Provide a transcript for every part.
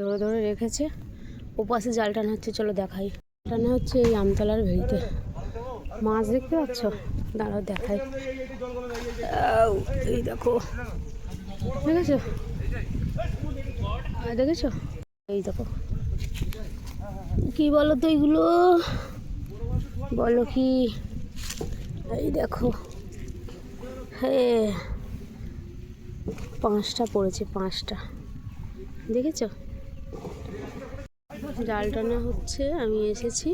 ধরে ধরে রেখেছে। ওপাশে জাল টানা হচ্ছে, চলো দেখাই। টানা হচ্ছে এই আমতলার ভেড়িতে। মাছ দেখতে পাচ্ছ? দাঁড়াও, দেখাই। এই দেখো। দেখেছ? দেখেছ? এই দেখো। কি বলো তো এইগুলো বলো কি? এই দেখো। হ্যাঁ পাঁচটা পড়েছে, পাঁচটা। দেখেছ? জাল টানা হচ্ছে, আমি এসেছি।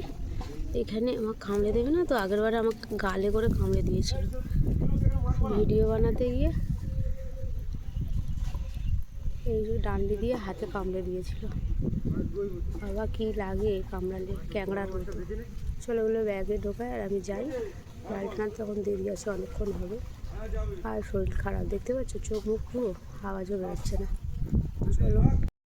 এখানে আমার কামড়ে দেবে না, তো আগের বারে আমাকে গালে করে কামড়ে দিয়েছিল। ভিডিও বানাতে গিয়ে এই যে ডান্ডি দিয়ে হাতে কামড়ে দিয়েছিল। বাবা, কি লাগে কামড়ালে? ক্যাংড়ার মতো চলে ওগুলো ব্যাগে ঢোকায় আর আমি যাই। টানার তখন দেরি আছে, অনেকক্ষণ হবে। আর শরীর খারাপ, দেখতে পাচ্ছ? চোখ মুখ পুরো, আওয়াজও বেরোচ্ছে না। চলো।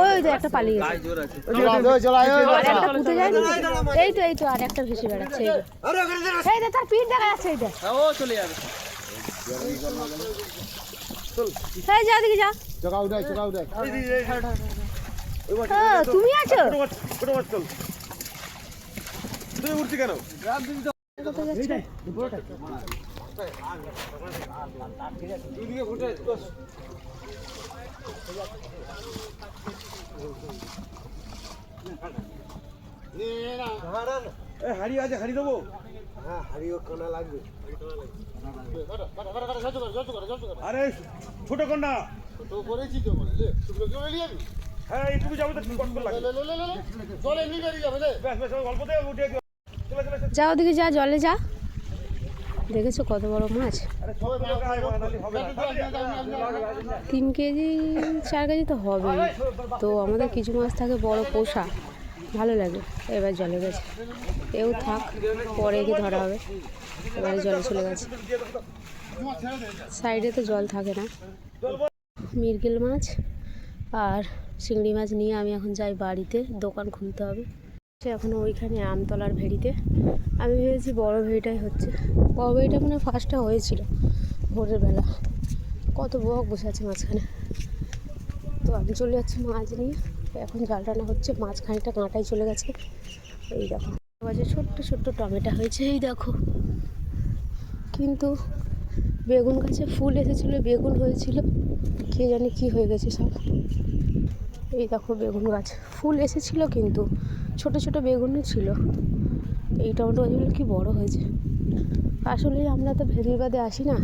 ওই তো একটা পালিয়ে গেছে একটা পুঁতে যায়নি এই তো এই তো আর একটা ভেসে বেড়াচ্ছে এই যে। তার পিঠ দেখা যাচ্ছে এই ও চলে যাবে এই যা দিকে যা হ্যাঁ, তুমি আছো তুই উঠছি কেন হাড়ি আছে হাড়ি দেবো আরে ছোট কন্যা হ্যাঁ এইটুকু যাব তো কষ্ট লাগে ব্যাস ব্যাস অল্প দে উঠে চলে চলে চলে। যা ওদিকে যা, জলে যা দেখেছ কত বড় মাছ? হবে। তিন কেজি, চার কেজি তো হবেই। তো আমাদের কিছু মাছ থাকে বড় পোষা। ভালো লাগে। এবার জলে গেছে। এও থাক, পরে কি ধরা হবে। এবারে জলে চলে গেছে। সাইডে তো জল থাকে না। মিরগেল মাছ আর চিংড়ি মাছ নিয়ে আমি এখন যাই বাড়িতে। দোকান খুলতে হবে। সে এখন ওইখানে আমতলার ভেড়িতে। আমি ভেবেছি বড় ভেড়িটাই হচ্ছে। বড় ভেড়িটা মানে ফার্স্টটা হয়েছিল ভোরের বেলা। কত বক বসে আছে মাঝখানে। তো আমি চলে যাচ্ছি মাছ নিয়ে। এখন জাল টানা হচ্ছে মাছ খানিকটা কাঁটাই চলে গেছে। এই দেখো মাঝে ছোট্ট ছোট্ট টমেটো হয়েছে, এই দেখো। কিন্তু বেগুন গাছে ফুল এসেছিল, বেগুন হয়েছিল। কে জানে কি হয়ে গেছে সব। এই দেখো বেগুন গাছ। ফুল এসেছিল কিন্তু, ছোট ছোট বেগুনও ছিল। এই টমেটো গাছগুলো কি বড় হয়েছে। আসলে আমরা তো ভেরির বাদে আসি না।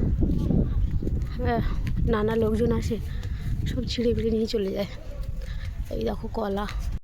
হ্যাঁ নানা লোকজন আসে, সব ছিঁড়ে ফিরে নিয়ে চলে যায়। এই দেখো কলা।